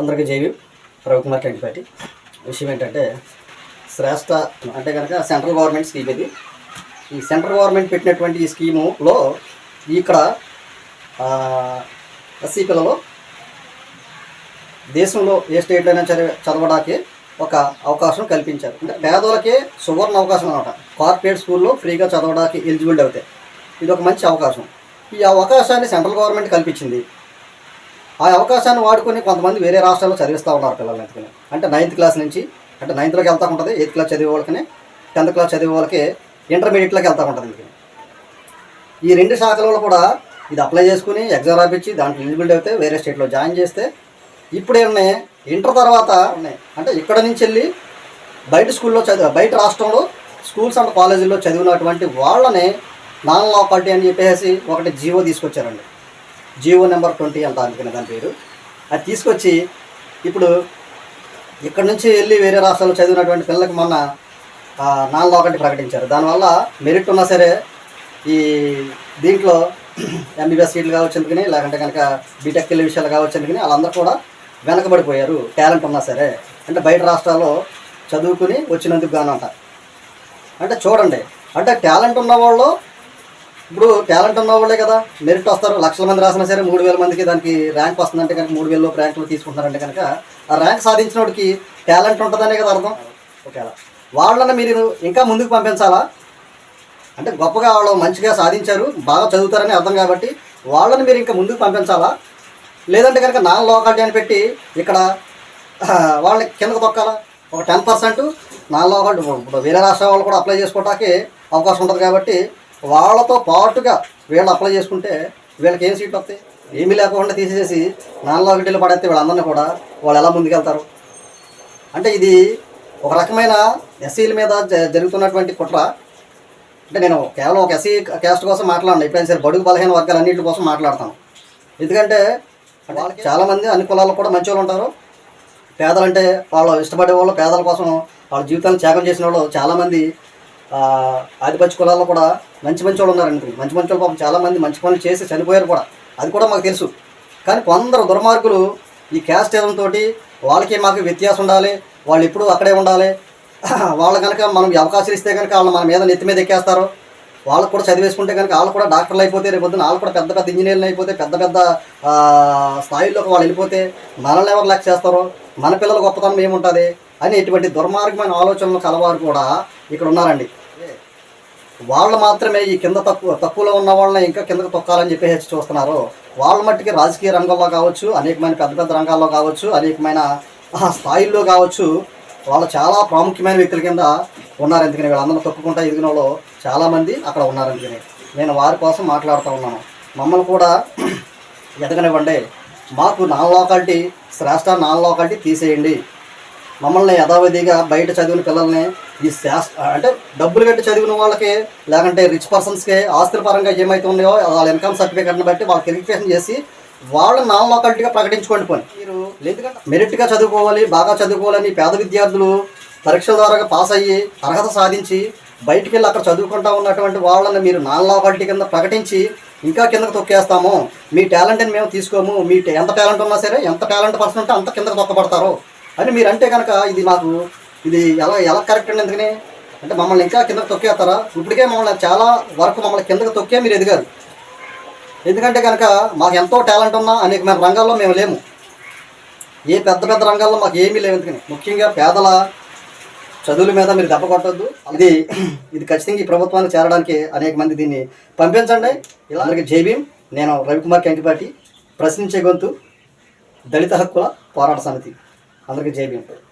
అందరికీ జైవి రవికుమార్ కంటిపాటి విషయం ఏంటంటే శ్రేష్ట అంటే కనుక సెంట్రల్ గవర్నమెంట్ స్కీమ్ ఇది. ఈ సెంట్రల్ గవర్నమెంట్ పెట్టినటువంటి ఈ స్కీములో ఇక్కడ ఎస్సీ పిల్లలు దేశంలో ఏ స్టేట్లో అయినా చదివ చదవడానికి ఒక అవకాశం కల్పించారు. అంటే పేదోళ్ళకే సువర్ణ అవకాశం అనమాట కార్పొరేట్ స్కూల్లో ఫ్రీగా చదవడానికి ఎలిజిబిలిటీ అవుతాయి. ఇది ఒక మంచి అవకాశం. ఈ అవకాశాన్ని సెంట్రల్ గవర్నమెంట్ కల్పించింది. ఆ అవకాశాన్ని వాడుకొని కొంతమంది వేరే రాష్ట్రాల్లో చదివిస్తూ ఉన్నారు పిల్లల్ని ఎందుకని అంటే నైన్త్ క్లాస్ నుంచి అంటే నైన్త్లోకి వెళ్తా ఉంటుంది ఎయిత్ క్లాస్ చదివే వాళ్ళకి టెన్త్ క్లాస్ చదివే వాళ్ళకి ఇంటర్మీడియట్లోకి వెళ్తా ఉంటుంది ఎందుకని ఈ రెండు శాఖలలో కూడా ఇది అప్లై చేసుకుని ఎగ్జామ్ రాపించి దాంట్లో ఎలిజిబిలిటీ అయితే వేరే స్టేట్లో జాయిన్ చేస్తే ఇప్పుడు ఏమన్నా ఇంటర్ తర్వాత ఉన్నాయి. అంటే ఇక్కడ నుంచి వెళ్ళి బయట స్కూల్లో చదివి బయట రాష్ట్రంలో స్కూల్స్ అండ్ కాలేజీల్లో చదివినటువంటి వాళ్ళని నాన్ లోకాలిటీ అని చెప్పేసి ఒకటి జీవో తీసుకొచ్చారండి. జీవో నెంబర్ ట్వంటీ అంట అందుకని దాని పేరు. అది తీసుకొచ్చి ఇప్పుడు ఇక్కడ నుంచి వెళ్ళి వేరే రాష్ట్రాల్లో చదివినటువంటి పిల్లలకు మొన్న నాలుగు ఒకటి ప్రకటించారు. దానివల్ల మెరిట్ ఉన్నా సరే ఈ దీంట్లో ఎంబీబీఎస్ సీట్లు కావచ్చు ఎందుకని లేకుంటే కనుక బీటెక్ వెళ్ళే విషయాలు కావచ్చు ఎందుకని వాళ్ళందరూ కూడా వెనకబడిపోయారు. టాలెంట్ ఉన్నా సరే. అంటే బయట రాష్ట్రాల్లో చదువుకుని వచ్చినందుకు గానంట అంటే. చూడండి. అంటే టాలెంట్ ఉన్న వాళ్ళు ఇప్పుడు టాలెంట్ ఉన్న వాళ్ళే కదా. మెరిట్ వస్తారు. లక్షల మంది రాసినా సరే మూడు వేల మందికి దానికి ర్యాంక్ వస్తుందంటే కనుక మూడు వేలలో ర్యాంకులు తీసుకుంటున్నారంటే కనుక ఆ ర్యాంక్ సాధించిన వాడికి టాలెంట్ ఉంటుందనే కదా అర్థం. ఒకవేళ వాళ్ళని మీరు ఇంకా ముందుకు పంపించాలా? అంటే గొప్పగా వాళ్ళు మంచిగా సాధించారు బాగా చదువుతారని అర్థం కాబట్టి వాళ్ళని మీరు ఇంకా ముందుకు పంపించాలా? లేదంటే కనుక నా లోకాలిటీ అని పెట్టి ఇక్కడ వాళ్ళని కిందకు తొక్కాలా? ఒక టెన్ పర్సెంట్ నా లోకాలిటీ వేరే రాష్ట్రాల వాళ్ళు కూడా అప్లై చేసుకోవడానికి అవకాశం ఉంటుంది కాబట్టి వాళ్ళతో పాటుగా వీళ్ళు అప్లై చేసుకుంటే వీళ్ళకి ఏం సీట్లు వస్తాయి? ఏమీ లేకుండా తీసేసి నాలుగు ఒకటిలో పడేస్తే వీళ్ళందరినీ కూడా వాళ్ళు ఎలా ముందుకెళ్తారు? అంటే ఇది ఒక రకమైన ఎస్సీల మీద జ- జరుగుతున్నటువంటి కుట్ర. అంటే నేను కేవలం ఒక ఎస్సీ క్యాస్ట్ కోసం మాట్లాడను. ఎప్పుడైనా సరే బడుగు బలహీన వర్గాలు అన్నింటి కోసం మాట్లాడతాను. ఎందుకంటే వాళ్ళకి చాలామంది అన్ని కులాల్లో కూడా మంచి ఉంటారు. పేదలంటే వాళ్ళు ఇష్టపడే వాళ్ళు పేదల కోసం వాళ్ళ జీవితాన్ని త్యాగం చేసిన వాళ్ళు చాలామంది ఆ, ఆదిపత్య కులాల్లో కూడా మంచి మంచి వాళ్ళు ఉన్నారండి మంచి మంచి వాళ్ళు పాపం చాలామంది మంచి పనులు చేసి చనిపోయారు కూడా. అది కూడా మాకు తెలుసు. కానీ కొందరు దుర్మార్గులు ఈ క్యాస్ట్ తోటి వాళ్ళకి మాకు వ్యత్యాసం ఉండాలి వాళ్ళు ఎప్పుడూ అక్కడే ఉండాలి. వాళ్ళు కనుక మనం అవకాశం అవకాశాలు ఇస్తే కనుక వాళ్ళు మన మీద నెత్తి మీద ఎక్కేస్తారు. వాళ్ళకు కూడా చదివేసుకుంటే కనుక వాళ్ళు కూడా డాక్టర్లు అయిపోతే రేపు పొద్దున వాళ్ళు కూడా పెద్ద పెద్ద ఇంజనీర్లు అయిపోతే పెద్ద పెద్ద స్థాయిల్లోకి వాళ్ళు వెళ్ళిపోతే మనల్ని ఎవరు లెక్క చేస్తారో? మన పిల్లల గొప్పతనం ఏముంటుంది? అని ఇటువంటి దుర్మార్గమైన ఆలోచనలు కలవారు కూడా ఇక్కడ ఉన్నారండి. వాళ్ళు మాత్రమే ఈ కింద తక్కువ తక్కువలో ఉన్న వాళ్ళని ఇంకా కిందకు తొక్కాలని చెప్పేసి చూస్తున్నారు. వాళ్ళ మట్టికి రాజకీయ రంగంలో కావచ్చు అనేకమైన పెద్ద పెద్ద రంగాల్లో కావచ్చు అనేకమైన స్థాయిల్లో కావచ్చు వాళ్ళు చాలా ప్రాముఖ్యమైన వ్యక్తుల కింద ఉన్నారు. ఎందుకని వీళ్ళందరూ తొక్కుకుంటా ఎదిగిన వాళ్ళు చాలామంది అక్కడ ఉన్నారు. అందుకని నేను వారి కోసం మాట్లాడుతూ ఉన్నాను. మమ్మల్ని కూడా ఎదగనివ్వండి. మాకు నాన్ లోకాలిటీ శ్రేష్ట నాన్ లోకాలిటీ తీసేయండి. మమ్మల్ని యథావిధిగా బయట చదివిన పిల్లల్ని ఈ శాస్త్ర అంటే డబ్బులు కట్టి చదివిన వాళ్ళకి లేకంటే రిచ్ పర్సన్స్కి ఆస్తుల పరంగా ఏమైతే ఉన్నాయో వాళ్ళ ఇన్కమ్ సర్టిఫికేట్ని బట్టి వాళ్ళకి వెరిఫికేషన్ చేసి వాళ్ళని నాన్ లోకాలిటీగా ప్రకటించుకోండి పోనీ. మీరు మెరిట్గా చదువుకోవాలి బాగా చదువుకోవాలని పేద విద్యార్థులు పరీక్షల ద్వారా పాస్ అయ్యి అర్హత సాధించి బయటికి వెళ్ళి అక్కడ చదువుకుంటా ఉన్నటువంటి వాళ్ళని మీరు నాన్ లోకాలిటీ కింద ప్రకటించి ఇంకా కిందకు తొక్కేస్తాము. మీ టాలెంట్ని మేము తీసుకోము. మీ ఎంత టాలెంట్ ఉన్నా సరే ఎంత టాలెంట్ పర్సన్ ఉంటే అంత కిందకు తొక్కబడతారు. అని మీరు అంటే కనుక ఇది మాకు ఇది ఎలా ఎలా కరెక్ట్ అండి ఎందుకని అంటే మమ్మల్ని ఇంకా కిందకు తొక్కేస్తారా? ఇప్పటికే మమ్మల్ని చాలా వరకు మమ్మల్ని కిందకు తొక్కే మీరు ఎదిగారు. ఎందుకంటే కనుక మాకు ఎంతో టాలెంట్ ఉన్నా అనేకమైన రంగాల్లో మేము లేము. ఏ పెద్ద పెద్ద రంగాల్లో మాకు ఏమీ లేవు ఎందుకని ముఖ్యంగా పేదల చదువుల మీద మీరు దెబ్బ కొట్టద్దు. ఇది ఇది ఖచ్చితంగా ఈ ప్రభుత్వానికి చేరడానికి అనేక మంది దీన్ని పంపించండి. ఇలా అలాగే జై నేను రవికుమార్ కంకిపాటి ప్రశ్నించే గొంతు దళిత హక్కుల పోరాట సమితి. అందరికీ జై భీమ్.